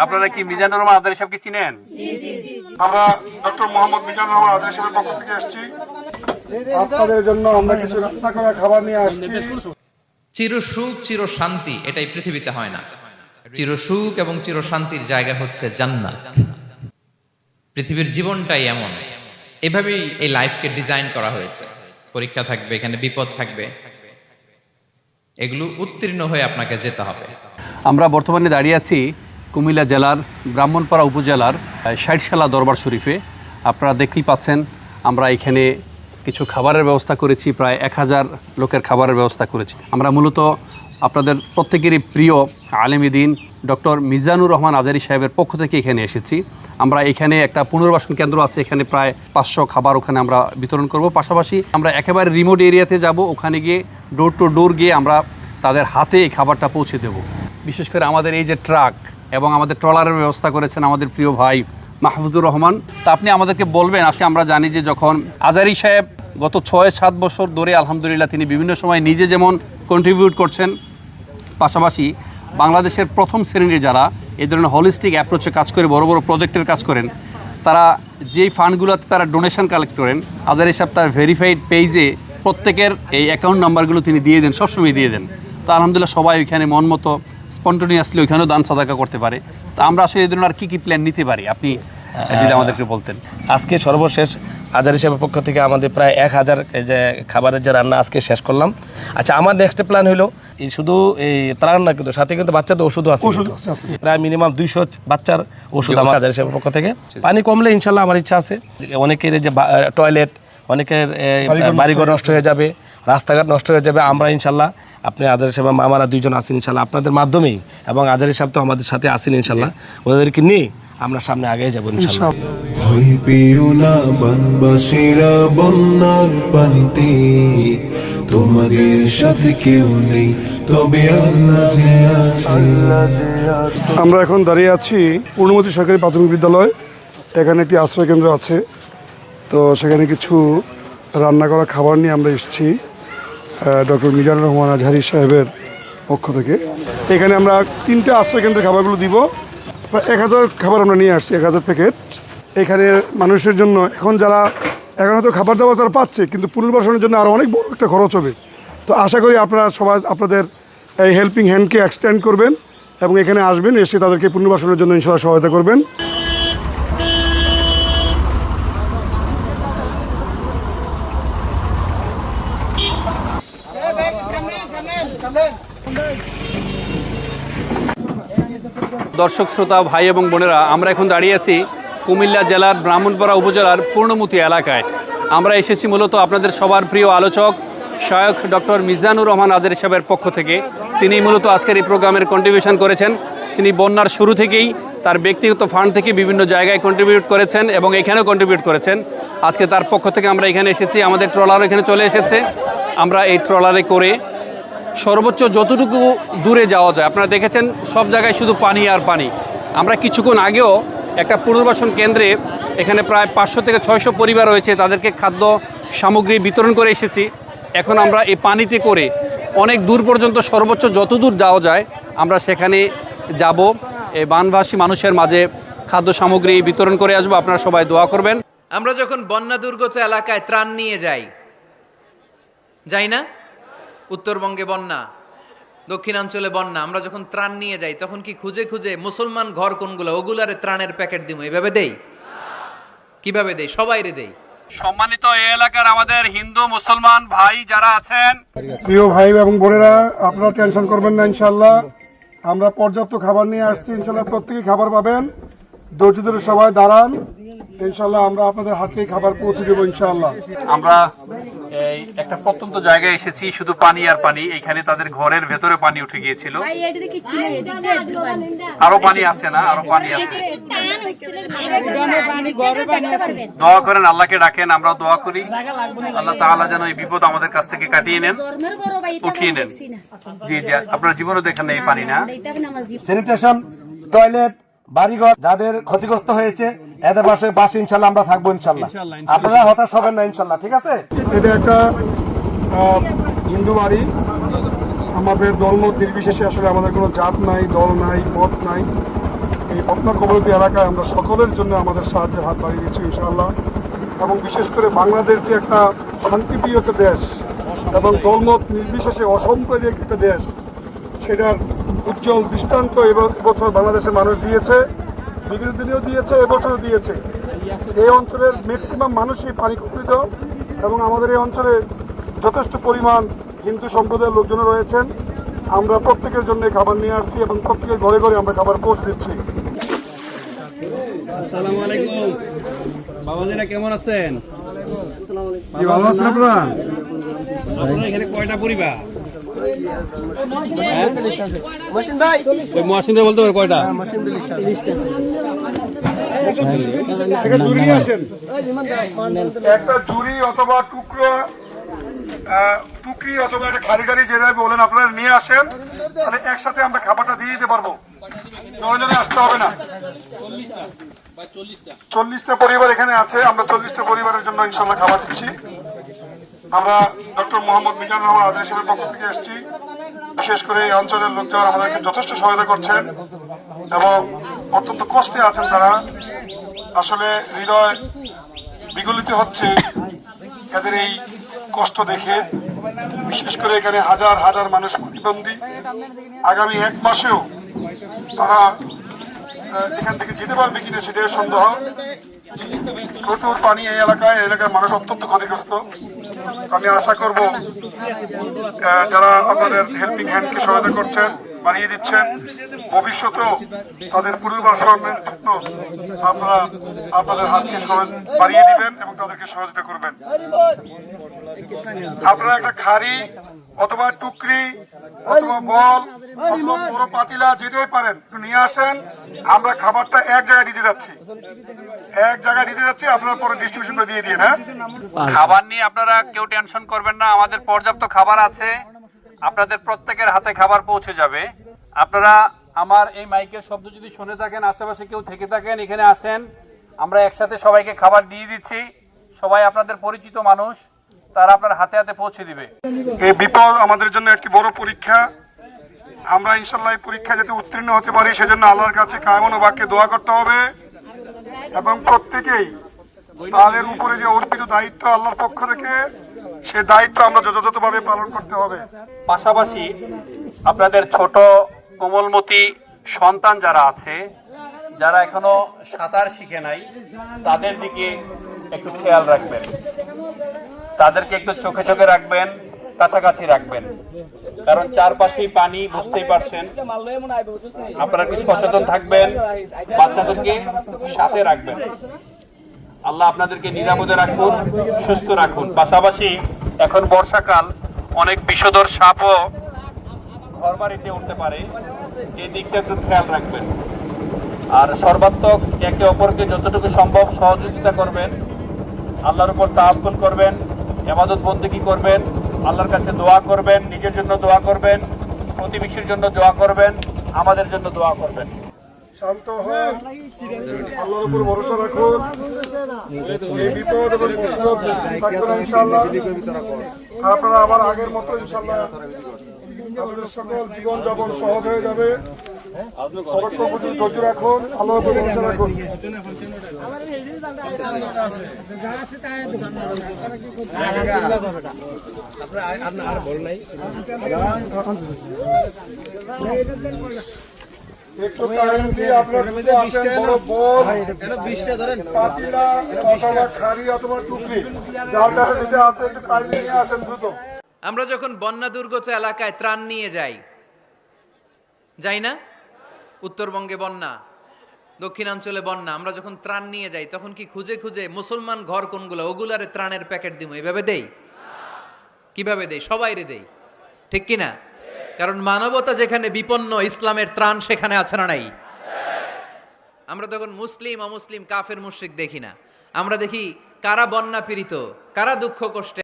আপনারা কি মিজানুর রহমান আদার সাহেবকে চিনেন? আমরা ডক্টর মোহাম্মদ মিজান রহমান আজরি সাহেবের পক্ষ থেকে এসেছি আপনাদের জন্য আমরা কিছু রান্না করা খাবার নিয়ে আসছি। চির সুখ চির শান্তি এটাই পৃথিবীতে হয় না। চির সুখ এবং চির শান্তির জায়গা হচ্ছে জান্নাত। পৃথিবীর জীবনটাই এমন। এভাবেই এই লাইফকে ডিজাইন করা হয়েছে। পরীক্ষা থাকবে এখানে বিপদ থাকবে। এগুলো উত্তীর্ণ হয়ে আপনাকে যেতে হবে। আমরা বর্তমানে দাঁড়িয়ে আছি কুমিল্লা জেলার ব্রাহ্মণপাড়া উপজেলার ষাটশালা দরবার শরীফে আপনারা দেখতেই পাচ্ছেন, আমরা এখানে কিছু খাবারের ব্যবস্থা করেছি, প্রায় এক হাজার লোকের খাবারের ব্যবস্থা করেছি। আমরা মূলত আপনাদের প্রত্যেকেরই প্রিয় আলেমিদিন ডক্টর মিজানুর রহমান আজারি সাহেবের পক্ষ থেকে এখানে এসেছি। আমরা এখানে একটা পুনর্বাসন কেন্দ্র আছে, এখানে প্রায় পাঁচশো খাবার ওখানে আমরা বিতরণ করব। পাশাপাশি আমরা একেবারে রিমোট এরিয়াতে যাব, ওখানে গিয়ে ডোর টু ডোর গিয়ে আমরা তাদের হাতে এই খাবারটা পৌঁছে দেব। বিশেষ করে আমাদের এই যে ট্রাক এবং আমাদের ট্রলারের ব্যবস্থা করেছেন আমাদের প্রিয় ভাই মাহফুজুর রহমান। তা আপনি আমাদেরকে বলবেন, আসলে আমরা জানি যে যখন আজারি সাহেব গত ছয় সাত বছর ধরে আলহামদুলিল্লাহ তিনি বিভিন্ন সময় নিজে যেমন কন্ট্রিবিউট করছেন, পাশাপাশি বাংলাদেশের প্রথম শ্রেণির যারা এই ধরনের হলিস্টিক অ্যাপ্রোচে কাজ করে, বড় বড় প্রজেক্টের কাজ করেন, তারা যেই ফান্ডগুলোতে তারা ডোনেশন কালেক্ট করেন, আজারি সাহেব তার ভেরিফাইড পেজে প্রত্যেকের এই অ্যাকাউন্ট নাম্বারগুলো তিনি দিয়ে দেন, সবসময় দিয়ে দেন। তো আলহামদুলিল্লাহ সবাই ওইখানে মন মতো স্পন্টনিয়াসলি ওইখানেও দান সাদাকা করতে পারে। তো আমরা আসলে এই ধরনের আর কী কী প্ল্যান নিতে পারি? আপনি যদি আমাদেরকে বলতেন। আজকে সর্বশেষ আজারি সাহেবের পক্ষ থেকে আমাদের প্রায় এক হাজার যে খাবারের যে রান্না আজকে শেষ করলাম। আচ্ছা আমার নেক্সট প্ল্যান হলো এই শুধু এই ত্রাণ না কিন্তু সাথে কিন্তু বাচ্চাদের ওষুধও আছে ওষুধ আছে প্রায় মিনিমাম দুইশো বাচ্চার ওষুধ আমার আজারি সাহেবের পক্ষ থেকে। পানি কমলে ইনশাল্লাহ আমার ইচ্ছা আছে। অনেকের যে টয়লেট অনেকের বাড়িঘর নষ্ট হয়ে যাবে। রাস্তাঘাট নষ্ট হয়ে যাবে আমরা ইনশাল্লাহ আপনি আজারি সাহেব মামারা দুইজন আছেন ইনশাল্লাহ আপনাদের মাধ্যমেই এবং আজারি সাহেব তো আমাদের সাথে আছেন ইনশাল্লাহ। ওদেরকে নিয়ে আমরা সামনে আগে যাব ইনশাল্লাহ। ভয় পেও না বানবাসীরা বন্যার পানিতে। তোমাদের সাথে কেউ নেই তবে আল্লাহ যে আছে। আমরা এখন দাঁড়িয়ে আছি পূর্ণমতি সরকারি প্রাথমিক বিদ্যালয়। এখানে একটি আশ্রয় কেন্দ্র আছে। তো সেখানে কিছু রান্না করা খাবার নিয়ে আমরা এসেছি। ডক্টর মিজানুর রহমান আজহারি সাহেবের পক্ষ থেকে। এখানে আমরা তিনটে আশ্রয় কেন্দ্রের খাবারগুলো দিব। প্রায় এক হাজার খাবার আমরা নিয়ে আসছি, এক হাজার প্যাকেট। এখানে মানুষের জন্য এখন যারা এখন হয়তো খাবার দাবার তারা পাচ্ছে, কিন্তু পুনর্বাসনের জন্য আরও অনেক বড় একটা খরচ হবে। তো আশা করি আপনারা সবাই আপনাদের এই হেল্পিং হ্যান্ডকে এক্সটেন্ড করবেন এবং এখানে আসবেন, এসে তাদেরকে পুনর্বাসনের জন্য ইনশাল্লাহ সহায়তা করবেন। দর্শক, শ্রোতা, ভাই এবং বোনেরা, আমরা এখন দাঁড়িয়ে আছি কুমিল্লা জেলার ব্রাহ্মণপাড়া উপজেলার পূর্ণমতি এলাকায়। আমরা এসেছি মূলত আপনাদের সবার প্রিয় আলোচক, সহায়ক ডক্টর মিজানুর রহমান আদের সাহেবের পক্ষ থেকে। তিনি মূলত আজকের এই প্রোগ্রামের কন্ট্রিবিউশন করেছেন। তিনি বন্যার শুরু থেকেই তার ব্যক্তিগত ফান্ড থেকে বিভিন্ন জায়গায় কন্ট্রিবিউট করেছেন এবং এখানেও কন্ট্রিবিউট করেছেন। আজকে তার পক্ষ থেকে আমরা এখানে এসেছি। আমাদের ট্রলার এখানে চলে এসেছে। আমরা এই ট্রলারে করে সর্বোচ্চ যতটুকু দূরে যাওয়া যায়। আপনারা দেখেছেন, সব জায়গায় শুধু পানি আর পানি। আমরা কিছুক্ষণ আগেও একটা পুনর্বাসন কেন্দ্রে এখানে প্রায় পাঁচশো থেকে ছয়শো পরিবার রয়েছে, তাদেরকে খাদ্য সামগ্রী বিতরণ করে এসেছি। এখন আমরা এই পানিতে করে অনেক দূর পর্যন্ত সর্বোচ্চ যত দূর যাওয়া যায়, আমরা সেখানে যাব। এই বানভাসী মানুষের মাঝে খাদ্য সামগ্রী বিতরণ করে আসব। আপনারা সবাই দোয়া করবেন। আমরা যখন বন্যা দুর্গত এলাকায় ত্রাণ নিয়ে যাই যাই না? উত্তরবঙ্গে বন্যা দক্ষিণাঞ্চলে বন্যা আমরা যখন ত্রাণ নিয়ে যাই তখন কি খুঁজে খুঁজে মুসলমান ঘর কোনগুলো? ওগুলারে ত্রাণের প্যাকেট দিব এভাবে দেই? কীভাবে দেই? সবাইরে দেই। সম্মানিত এই এলাকার আমাদের হিন্দু মুসলমান ভাই যারা আছেন প্রিয় ভাই এবং বোনেরা আপনারা টেনশন করবেন না ইনশাল্লাহ আমরা পর্যাপ্ত খাবার নিয়ে আসছি ইনশাল্লাহ প্রত্যেকে খাবার পাবেন। ধরে সবাই দাঁড়ান। ইনশাল্লাহ আমরা আপনাদের হাতে খাবার পৌঁছে দেবো ইনশাল্লাহ। আমরা এই একটা প্রত্যন্ত জায়গায় এসেছি শুধু পানি আর পানি। এখানে তাদের ঘরের ভেতরে পানি উঠে গিয়েছিল। আরও পানি আছে না? আরও পানি আছে। দোয়া করেন আল্লাহকে ডাকেন আমরা দোয়া করি। আল্লাহ তাআলা যেন এই বিপদ আমাদের কাছ থেকে কাটিয়ে নেন উঠিয়ে নেন। জি জি আপনার জীবনও দেখেন না এই পানি না? স্যানিটেশন টয়লেট বাড়িঘর যাদের ক্ষতিগ্রস্ত হয়েছে এদের পাশে বাস ইনশাল্লাহ আমরা থাকব ইনশাল্লাহ। আপনারা হতাশ হবেন না ইনশাল্লাহ ঠিক আছে? এটা একটা হিন্দু বাড়ি। আমাদের ধর্ম নির্বিশেষে আসলে আমাদের কোনো জাত নাই দল নাই পথ নাই। এই বন্যা কবলিত এলাকায় আমরা সকলের জন্য আমাদের সাহায্যের হাত বাড়িয়ে দিচ্ছি ইনশাআল্লাহ এবং বিশেষ করে বাংলাদেশ যে একটা শান্তিপ্রিয় একটা দেশ এবং দলমত নির্বিশেষে অসাম্প্রদায়িক একটা দেশ সেটার উজ্জ্বল দৃষ্টান্ত এব- এবছর বাংলাদেশের মানুষ দিয়েছে বিগত দিনেও দিয়েছে এবছরও দিয়েছে। এই অঞ্চলের ম্যাক্সিমাম মানুষই পানি কর্তৃত এবং আমাদের এই অঞ্চলে যথেষ্ট পরিমাণ হিন্দু সম্প্রদায়ের লোকজনও রয়েছেন। আমরা প্রত্যেকের জন্য খাবার নিয়ে আসছি এবং প্রত্যেকের ঘরে ঘরে আমরা খাবার পৌঁছে দিচ্ছি। আসসালামু আলাইকুম। বাবাজিরা কেমন আছেন? ভালো আছেন আপনারা? আপনারা এখানে কয়টা পরিবার? ওই মহাসিনরা বলতে পারে কয়টা? একটা ঝুড়ি আসেন। একটা ঝুড়ি অথবা টুকরো টুকরি অথবা একটা খালি খালি যেভাবে বলেন আপনারা নিয়ে আসেন তাহলে একসাথে আমরা খাবারটা দিয়ে দিতে পারব। জনে আসতে হবে না। চল্লিশটা পরিবার এখানে আছে আমরা চল্লিশটা পরিবারের জন্য ইনশাল্লাহ খাবার দিচ্ছি। আমরা ডক্টর মোহাম্মদ মিজানুর রহমান সাহেবের পক্ষ থেকে এসেছি বিশেষ করে এই অঞ্চলের লোকজন আমাদেরকে যথেষ্ট সহায়তা করছেন এবং অত্যন্ত কষ্টে আছেন তারা। আসলে হৃদয় বিগলিত হচ্ছে এদের এই কষ্ট দেখে। বিশেষ করে এখানে হাজার হাজার মানুষ প্রতিবন্ধী। আগামী এক মাসেও তারা এখান থেকে যেতে পারবে কিনা সেটাই সন্দেহ। প্রচুর পানি এই এলাকায় এলাকার মানুষ অত্যন্ত ক্ষতিগ্রস্ত। আমি আশা করব যারা আমাদের হেল্পিং হ্যান্ডকে সহায়তা করছেন বাড়িয়ে দিচ্ছেন। ভবিষ্যতেও তাদের পুনর্বাসনের জন্য আপনারা আপনাদের হাতকে বাড়িয়ে দিবেন এবং তাদেরকে সহযোগিতা করবেন। আপনারা একটা খাড়ি অথবা টুকরি অথবা বল অথবা বড় পাতিলা যেটাই পারেন নিয়ে আসেন। আমরা খাবারটা এক জায়গায় দিতে যাচ্ছি। এক জায়গায় দিতে যাচ্ছি, আপনারা পরে ডিস্ট্রিবিউশন করে দিয়ে দিন হ্যাঁ? খাবার নিয়ে আপনারা কেউ টেনশন করবেন না, আমাদের পর্যাপ্ত খাবার আছে। আপনাদের প্রত্যেকের হাতে খাবার পৌঁছে যাবে। আপনারা আমার এই মাইকের শব্দ যদি শুনে থাকেন, আশেপাশে কেউ থেকে থাকেন, এখানে আসেন, আমরা একসাথে সবাইকে খাবার দিয়ে দিচ্ছি। সবাই আপনাদের পরিচিত মানুষ, তারা আপনার হাতে হাতে পৌঁছে দিবে। এই বিপদ আমাদের জন্য একটি বড় পরীক্ষা। আমরা ইনশাল্লাহ পরীক্ষা যাতে উত্তীর্ণ হতে পারি, সেজন্য আল্লাহর কাছে কায়মন বাক্যে দোয়া করতে হবে। এবং প্রত্যেকেই তাদের উপরে যে অর্পিত দায়িত্ব আল্লাহর পক্ষ থেকে সে দায়িত্ব আমরা যথাযথভাবে পালন করতে হবে। পাশাপাশি আপনাদের ছোট কোমলমতি সন্তান যারা আছে, যারা এখনও সাঁতার শিখে নাই, তাদের দিকে একটু খেয়াল রাখবেন। তাদেরকে একটু চোখে চোখে রাখবেন, কাছাকাছি রাখবেন। কারণ চারপাশে পানি, বুঝতেই পারছেন। আপনারা একটু সচেতন থাকবেন, বাচ্চাদেরকে সাথে রাখবেন। আল্লাহ আপনাদেরকে নিরাপদে রাখুন, সুস্থ রাখুন। পাশাপাশি এখন বর্ষাকাল, অনেক বিষধর সাপও ঘর বাড়িতে উঠতে পারে। এই দিকটা একটু খেয়াল রাখবেন। আর সর্বাত্মক একে অপরকে যতটুকু সম্ভব সহযোগিতা করবেন, আল্লাহর উপর তাহাক্কুল করবেন এবাদত বন্দিগি করবেন, আল্লাহর কাছে দোয়া করবেন, নিজের জন্য দোয়া করবেন, প্রতিবেশীর জন্য দোয়া করবেন, আমাদের জন্য দোয়া করবেন। শান্ত হন। আল্লাহর উপর ভরসা রাখুন। এই বিপদ এবং ইনশাআল্লাহ। আপনারা আবার আগের মতো ইনশাআল্লাহ আপনাদের সকল জীবন যাপন সহজ হয়ে যাবে। ধৈর্য রাখুন আল্লাহর উপর ভরসা রাখুন। আপনারা বড় বল, পাতিলা আমরা যখন বন্যা দুর্গত এলাকায় ত্রাণ নিয়ে যাই যাই না? উত্তরবঙ্গে বন্যা দক্ষিণাঞ্চলে বন্যা আমরা যখন ত্রাণ নিয়ে যাই তখন কি খুঁজে খুঁজে মুসলমান ঘর কোনগুলো? ওগুলারে ত্রাণের প্যাকেট দিব এভাবে দেই? কীভাবে দেই? সবাই রে দেই। ঠিক কিনা? না কারণ মানবতা যেখানে বিপন্ন, ইসলামের ত্রাণ সেখানে আছে না নাই? আমরা তখন মুসলিম, অমুসলিম, কাফের, মুশ্রিক দেখি না। আমরা দেখি কারা বন্যা পীড়িত কারা দুঃখ কষ্টে।